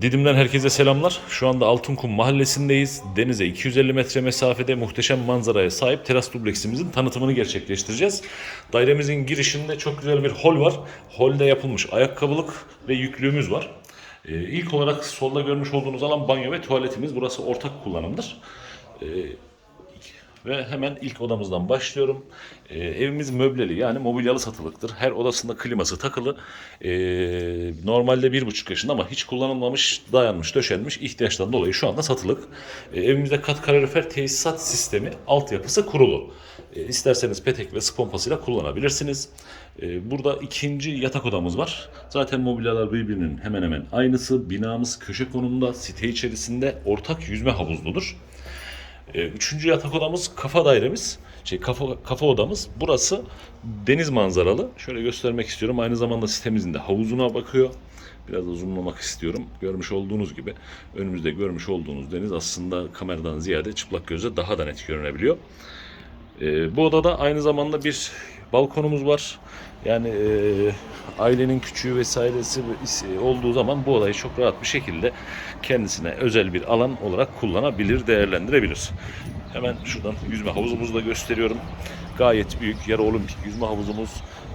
Didim'den herkese selamlar. Şu anda Altınkum mahallesindeyiz. Denize 250 metre mesafede muhteşem manzaraya sahip teras dubleksimizin tanıtımını gerçekleştireceğiz. Dairemizin girişinde çok güzel bir hol var. Holde yapılmış ayakkabılık ve yüklüğümüz var. Ee, ilk olarak solda görmüş olduğunuz alan banyo ve tuvaletimiz. Burası ortak kullanımdır. Ee, ve hemen ilk odamızdan başlıyorum. Ee, evimiz möbleli yani mobilyalı satılıktır. Her odasında kliması takılı. Ee, normalde bir buçuk yaşında ama hiç kullanılmamış, dayanmış, döşenmiş ihtiyaçtan dolayı şu anda satılık. Ee, evimizde kat kalorifer tesisat sistemi altyapısı kurulu. Ee, isterseniz petek ve spompasıyla kullanabilirsiniz. Ee, burada ikinci yatak odamız var. Zaten mobilyalar birbirinin hemen hemen aynısı. Binamız köşe konumunda, site içerisinde ortak yüzme havuzludur. E, Üçüncü yatak odamız kafa dairemiz. Şey kafa kafa odamız. Burası deniz manzaralı. Şöyle göstermek istiyorum. Aynı zamanda sitemizin de havuzuna bakıyor. Biraz da zoomlamak istiyorum. Görmüş olduğunuz gibi önümüzde görmüş olduğunuz deniz aslında kameradan ziyade çıplak gözle daha da net görünebiliyor. E, bu odada aynı zamanda bir balkonumuz var. Yani e, ailenin küçüğü vesairesi olduğu zaman bu odayı çok rahat bir şekilde kendisine özel bir alan olarak kullanabilir, değerlendirebilir. Hemen şuradan yüzme havuzumuzu da gösteriyorum. Gayet büyük yarı olimpik yüzme havuzumuz,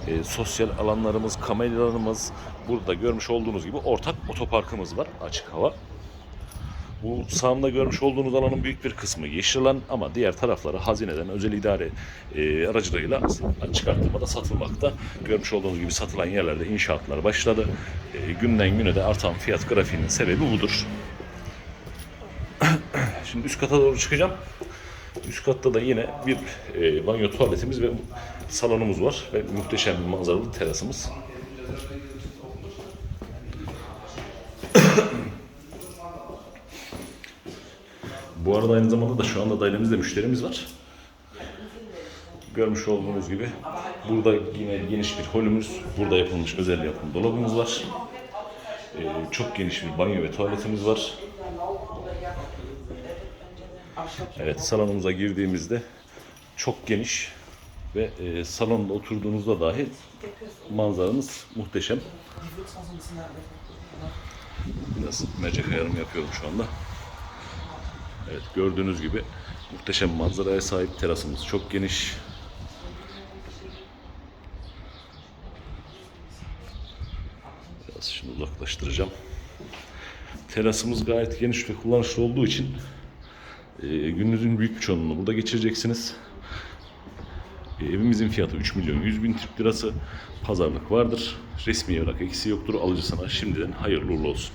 e, sosyal alanlarımız, kameralarımız, burada görmüş olduğunuz gibi ortak otoparkımız var, açık hava. Bu sağımda görmüş olduğunuz alanın büyük bir kısmı yeşil alan ama diğer tarafları hazineden özel idare e, aracılığıyla çıkartılmada satılmakta. Görmüş olduğunuz gibi satılan yerlerde inşaatlar başladı. E, günden güne de artan fiyat grafiğinin sebebi budur. Şimdi üst kata doğru çıkacağım. Üst katta da yine bir e, banyo tuvaletimiz ve salonumuz var ve muhteşem bir manzaralı terasımız. Bu arada aynı zamanda da şu anda dairemizde müşterimiz var. Görmüş olduğunuz gibi burada yine geniş bir holümüz, burada yapılmış özel yapım dolabımız var. Ee, çok geniş bir banyo ve tuvaletimiz var. Evet salonumuza girdiğimizde çok geniş ve e, salonda oturduğunuzda dahi manzaranız muhteşem. Biraz mercek ayarımı yapıyorum şu anda. Evet gördüğünüz gibi muhteşem manzaraya sahip terasımız çok geniş. Biraz şimdi uzaklaştıracağım. Terasımız gayet geniş ve kullanışlı olduğu için e, gününüzün büyük bir çoğunluğunu burada geçireceksiniz. E, evimizin fiyatı 3 milyon 100 bin Türk lirası. Pazarlık vardır. Resmi olarak eksiği yoktur. Alıcısına şimdiden hayırlı uğurlu olsun.